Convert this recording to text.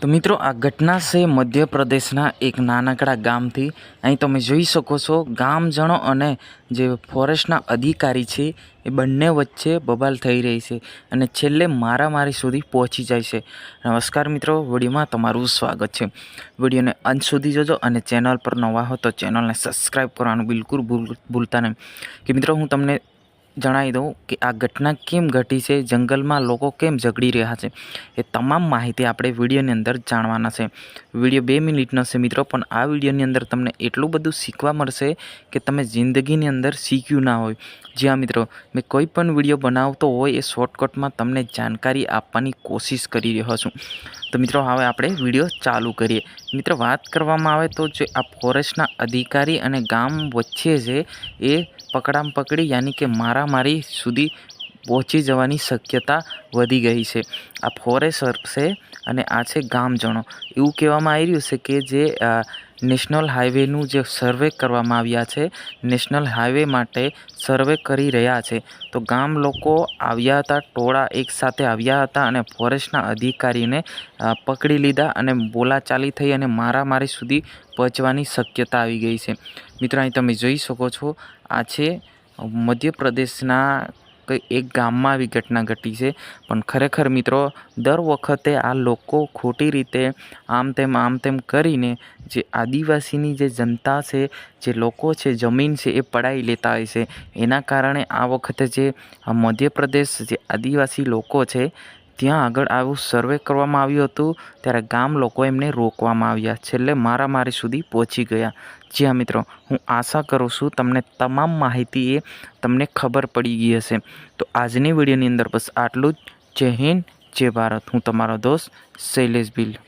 તો મિત્રો, આ ઘટના છે મધ્યપ્રદેશના એક નાનકડા ગામથી. અહીં તમે જોઈ શકો છો ગામજનો અને જે ફોરેસ્ટના અધિકારી છે, એ બંને વચ્ચે બબાલ થઈ રહી છે અને છેલ્લે મારામારી સુધી પહોંચી જાય છે. નમસ્કાર મિત્રો, વિડીયોમાં તમારું સ્વાગત છે. વિડીયોને અંત સુધી જોજો અને ચેનલ પર નવા હો તો ચેનલને સબસ્ક્રાઈબ કરવાનું બિલકુલ ભૂલ ભૂલતા નહીં. કે મિત્રો, હું તમને જણાવી દઉં કે આ ઘટના કેમ ઘટી છે, જંગલમાં લોકો કેમ ઝઘડી રહ્યા છે, એ તમામ માહિતી આપણે વિડીયોની અંદર જાણવાના છે. વીડિયો બે મિનિટનો છે મિત્રો, પણ આ વિડીયોની અંદર તમને એટલું બધું શીખવા મળશે કે તમે જિંદગીની અંદર શીખ્યું ના હોય. જ્યાં મિત્રો, મેં કોઈ પણ વીડિયો બનાવતો હોય એ શોર્ટકટમાં તમને જાણકારી આપવાની કોશિશ કરી રહ્યો છું. તો મિત્રો, હવે આપણે વીડિયો ચાલુ કરીએ. મિત્રો, વાત કરવામાં આવે તો જે આ ફોરેસ્ટના અધિકારી અને ગામ વચ્ચે છે એ પકડામ પકડી યાની કે મારામારી સુધી પહોંચી જવાની શક્યતા વધી ગઈ છે. આ ફોરેસ્ટર છે અને આ છે ગામજણો એવું કહેવામાં આવી રહ્યું છે કે જે નેશનલ હાઈવેનું જે સર્વે કરવામાં આવ્યા છે નેશનલ હાઈવે માટે સર્વે કરી રહ્યા છે. તો ગામ લોકો આવ્યા હતા, ટોળા એકસાથે આવ્યા હતા અને ફોરેસ્ટના અધિકારીને પકડી લીધા અને બોલાચાલી થઈ અને મારામારી સુધી પહોંચવાની શક્યતા આવી ગઈ છે. મિત્રો, અહીં તમે જોઈ શકો છો, આ છે મધ્યપ્રદેશના કંઈ એક ગામમાં આવી ઘટના ઘટી છે. પણ ખરેખર મિત્રો, દર વખતે આ લોકો ખોટી રીતે આમ તેમ આમ તેમ કરીને જે આદિવાસીની જે જનતા છે, જે લોકો છે, જમીન છે એ પડાવી લેતા હોય છે. એના કારણે આ વખતે જે મધ્યપ્રદેશ જે આદિવાસી લોકો છે ત્યાં આગળ આવું સર્વે કરવામાં આવ્યું હતું, ત્યારે ગામ લોકો એમને રોકવામાં આવ્યા. છેલ્લે મારામારી સુધી પહોંચી ગયા. જ્યાં મિત્રો, હું આશા કરું છું તમને તમામ માહિતી એ તમને ખબર પડી ગઈ હશે. તો આજની વિડીયોની અંદર બસ આટલું જ. જય હિન્દ, જય ભારત. હું તમારો દોસ્ત શૈલેષ ભીલ.